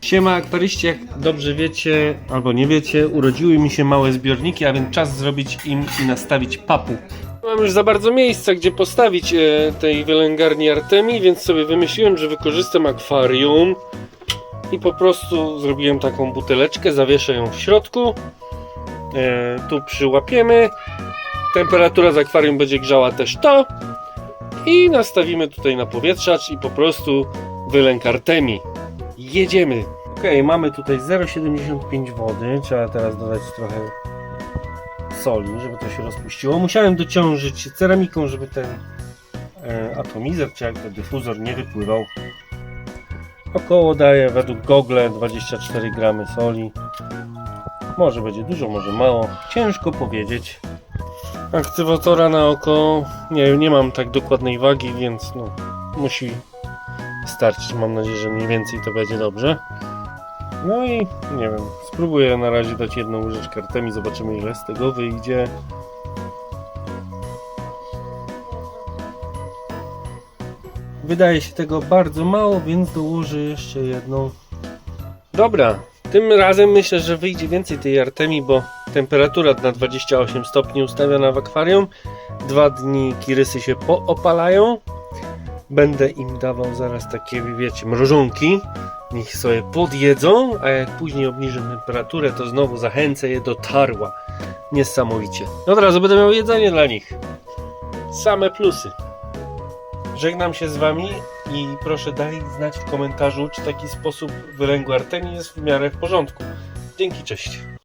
Siema akwaryści, jak dobrze wiecie, albo nie wiecie, urodziły mi się małe zbiorniki, a więc czas zrobić im i nastawić papu. Mam już za bardzo miejsca, gdzie postawić e, tej wylęgarni Artemi, więc sobie wymyśliłem, że wykorzystam akwarium i po prostu zrobiłem taką buteleczkę, zawieszę ją w środku. E, tu przyłapiemy. Temperatura z akwarium będzie grzała też to. I nastawimy tutaj na powietrzacz i po prostu wylęk Artemi. Jedziemy. Ok, mamy tutaj 0,75 wody. Trzeba teraz dodać trochę soli, żeby to się rozpuściło. Musiałem dociążyć ceramiką, żeby ten e, atomizer, czy jak to dyfuzor nie wypływał. Około daje według Google 24 gramy soli. Może będzie dużo, może mało. Ciężko powiedzieć. Aktywatora na oko. Nie, nie mam tak dokładnej wagi, więc no, musi starczyć. Mam nadzieję, że mniej więcej to będzie dobrze. No i nie wiem, spróbuję na razie dać jedną łyżeczkę artemi, zobaczymy ile z tego wyjdzie. Wydaje się tego bardzo mało, więc dołożę jeszcze jedną. Dobra, tym razem myślę, że wyjdzie więcej tej artemi, bo temperatura na 28 stopni ustawiona w akwarium. Dwa dni kirysy się poopalają. Będę im dawał zaraz takie, wiecie, mrożonki. Niech sobie podjedzą, a jak później obniżę temperaturę, to znowu zachęcę je do tarła. Niesamowicie. No teraz będę miał jedzenie dla nich. Same plusy. Żegnam się z wami i proszę daj znać w komentarzu, czy taki sposób wylęgu Artemii jest w miarę w porządku. Dzięki, cześć.